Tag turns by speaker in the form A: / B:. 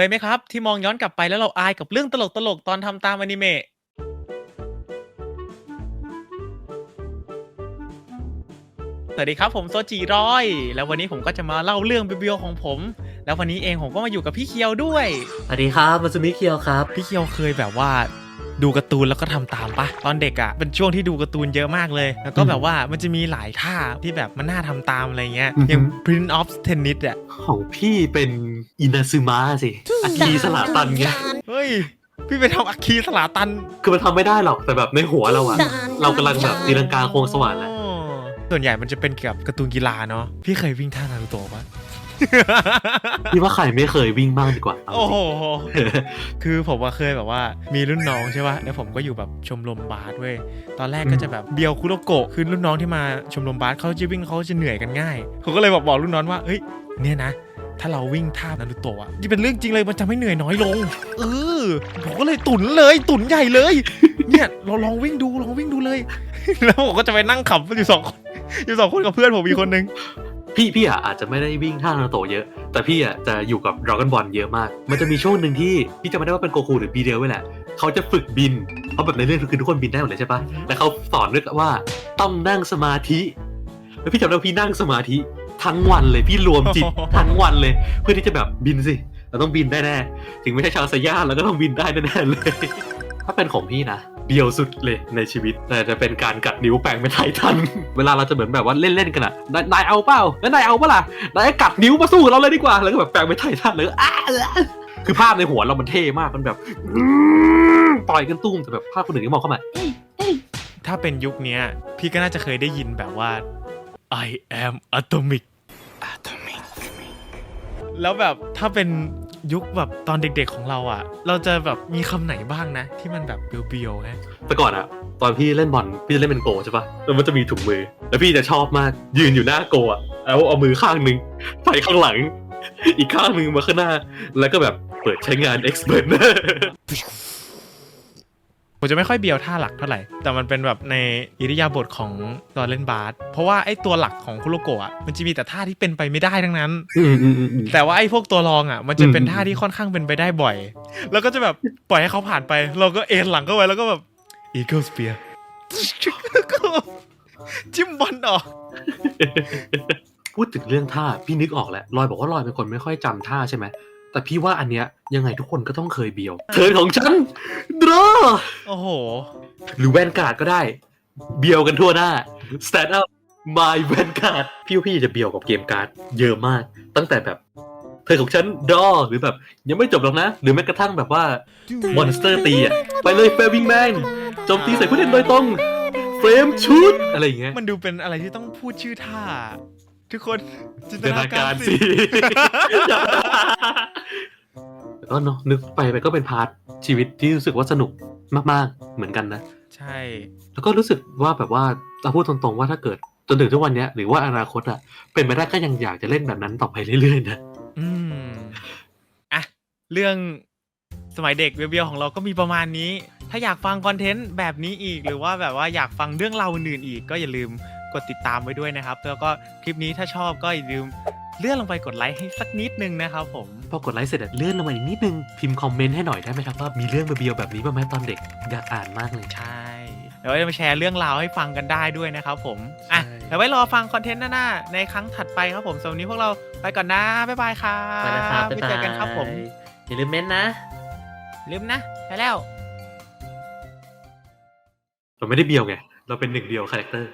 A: เคยไหมครับ ที่มองย้อนกลับไปแล้วเราอายกับเรื่องตลกๆตอนทำตามอนิเมะสวัสดีครับผมโซจิรอย แล้ววันนี้ผมก็จะมาเล่าเรื่องเบียวๆของผม แล้ววันนี้เองผมก็มาอยู่กับพี่เคียวด้วย
B: สวัสดีครับมาซูมิเคียวครับ
A: พี่เคียวเคยแบบว่า ดูการ์ตูนแล้วก็ทำตามปะตอนเด็กอะ่ะเป็นช่วงที่ดูการ์ตูนเยอะมากเลย แล้วก็แบบว่ามันจะมีหลายท่าที่แบบมันน่าทำตามอะไรเงี้ย
B: อือฮึ
A: อย่าง Prince of Tennis อะ
B: ของพี่เป็นอินาซึมะสิอาคีสลาตันไง
A: เฮ้ยพี่ไปทำอัคคีสลาตัน
B: คือมันทำไม่ได้หรอกแต่แบบในหัวเราอะเรากำลังแบบตีลังกาโค้งสว่านแหละ
A: อ๋อส่วนใหญ่มันจะเป็นเกี่ยวกับการ์ตูนกีฬาเนาะพี่เคยวิ่งท่านารูโตะปะ
B: พี่ว่าใครไม่เคยวิ่งบ้างดีกว่าเอา
A: โอ้โห
B: จริง
A: คือผมว่าเคยแบบว่ามีรุ่นน้องใช่ป่ะ แล้วผมก็อยู่แบบชมรมบาสเว้ย ตอนแรกก็จะแบบเบียวคุโรโกะ คือรุ่นน้องที่มาชมรมบาสเขาจะวิ่งเขาจะเหนื่อยกันง่ายเขาก็เลยบอกบอกรุ่นน้องว่า เฮ้ย เนี่ยนะถ้าเราวิ่งท่านารูโตะอะนี่เป็นเรื่องจริงเลยมันจะไม่เหนื่อยน้อยลง เออผมก็เลยตุนเลย ตุนใหญ่เลย เนี่ยเราลองวิ่งดูลองวิ่งดูเลย แล้วผมก็จะไปนั่งขับอยู่สองคนอยู่สองคนกับเพื่อนผมอีกคนนึง
B: พี่พี่อะอาจจะไม่ได้วิ่งท่านาโตะเยอะ แต่พี่อะจะอยู่กับดราก้อนบอลเยอะมาก มันจะมีช่วงหนึ่งที่พี่จะไม่ได้ว่าเป็นโกคูหรือบีเดลไว้แหละเขาจะฝึกบินเพราะแบบในเรื่องคือทุกคนบินได้หมดเลยใช่ปะแต่เขาสอนด้วยว่าต้องนั่งสมาธิแล้วพี่จำได้ว่าพี่นั่งสมาธิทั้งวันเลยพี่รวมจิตทั้งวันเลย เพื่อที่จะแบบบินสิเราต้องบินได้แน่ถึงไม่ใช่ชาวสยามเราก็ต้องบินได้แน่ๆเลย ถ้าเป็นของพี่นะเดียวสุดเลยในชีวิตแต่จะเป็นการกัดนิ้วแปลงเป็นไททัน เวลาเราจะเหมือนแบบว่าเล่นๆกันอะนายนายเอาเปล่าแล้วนายเอาเปะล่ะนายกัดนิ้วมาสู้กับเราเลยดีกว่าแล้วก็แบบแปลงเป็นไททันเลยอ้าคือภาพในหัวเรามันเท่มากมันแบบอื้อต่อยกันตุ้มแต่แบบภาพคนอื่นที่มองเข้ามา
A: ถ้าเป็นยุคเนี้ยพี่ก็น่าจะเคยได้ยินแบบว่า I am atomic atomic แล้วแบบถ้าเป็น ยุคแบบตอนเด็กๆของเราอะ เราจะแบบมีคำไหนบ้างนะ ที่มันแบบเบียวๆฮะ
B: แต่ก่อนอะตอนพี่เล่นบอลพี่จะเล่นเป็นโกใช่ปะแล้วมันจะมีถุงมือ แล้วพี่จะชอบมากยืนอยู่หน้าโกอะแล้วเอามือข้างหนึ่งไปข้างหลัง อีกข้างหนึ่งมาข้างหน้า แล้วก็แบบเปิดใช้งาน expert
A: ผมจะไม่ค่อยเบียวท่าหลักเท่าไหร่ แต่มันเป็นแบบในอิริยาบถของตอนเล่นบาสเพราะว่าไอ้ตัวหลักของคุโรโกะอะมันจะมีแต่ท่าที่เป็นไปไม่ได้ทั้งนั้น
B: อืมอืมอืมอืม
A: แต่ว่าไอ้พวกตัวรองอะ มันจะเป็น
B: อืม
A: ท่าที่ค่อนข้างเป็นไปได้บ่อย แล้วก็จะแบบปล่อยให้เขาผ่านไป เราก็เอ็นหลังเข้าไปแล้วก็แบบ Eagle Spear ก็จิ้มบอลออก
B: พูดถึงเรื่องท่าพี่นึกออกแล้วลอยบอกว่าลอยเป็นคนไม่ค่อยจำท่าใช่ไหม แต่พี่ว่าอันเนี้ยยังไงทุกคนก็ต้องเคยเบียว เทิร์นของฉันดรอ
A: โอ้โห
B: หรือแวนการ์ดก็ได้ เบียวกันทั่วหน้า stand up my แวนการ์ดพี่ว่าพี่จะเบียวกับเกมการ์ดเยอะมาก ตั้งแต่แบบ เธอของฉันดอหรือแบบ ยังไม่จบหรอกนะ หรือแม้กระทั่งแบบว่ามอนสเตอร์ตีอะไปเลยเฟรวิงแมนโจมตีใส่ผู้เล่นโดยตรงเฟรมชุดอะไรอย่างเงี้ย
A: มันดูเป็นอะไรที่ต้องพูดชื่อท่า ทุกคนจินต
B: จินต
A: นา
B: นา
A: การ
B: การ
A: สิ
B: สิแล้ว ก็เนาะนึกไปไปก็เป็นพาร์ทชีวิตที่รู้สึกว่าสนุกมากๆเหมือนกันนะ
A: ใช่
B: แล้วก็รู้สึกว่าแบบว่าเราพูดตรงๆว่าถ้าเกิดจนถึงทุกวันเนี้ยหรือว่าอนาคตอะเป็นไปได้ก็ยังอยากจะเล่นแบบนั้นต่อไปเรื่อยๆนะ
A: อืมอะเรื่องสมัยเด็กเบียวๆของเราก็มีประมาณนี้ ถ้าอยากฟังคอนเทนต์แบบนี้อีก หรือว่าแบบว่าอยากฟังเรื่องราวอื่นๆอีก ก็อย่าลืมกดติดตามไว้ด้วยนะครับ แล้วก็คลิปนี้ถ้าชอบก็อย่าลืม เลื่อนลงไปกดไลค์ให้สักนิดนึงนะครับผม
B: พอกดไลค์เสร็จอะเลื่อนลงมาอีกนิดนึง พิมพ์คอมเมนต์ให้หน่อยได้ไหมครับว่ามีเรื่องเบียวๆแบบนี้บ้างไหมตอนเด็กอยากอ่านมากเลย
A: ใช่ เดี๋ยวจะมาแชร์เรื่องราวให้ฟังกันได้ด้วยนะครับผมอะ
B: ใช่
A: เดี๋ยวไว้รอฟังคอนเทนต์หน้าๆในครั้งถัดไปครับผมสำหรับวันนี้พวกเราไปก่อนนะ บ๊ายบายครับ
B: ไปนะครับ
A: ไว้เจอกันครับผม
B: อย่าลืมเม้นต์นะ
A: ลืมนะไปแล้ว
B: เราไม่ได้เบียวไง เราเป็นหนึ่งเดียวคาแรคเตอร์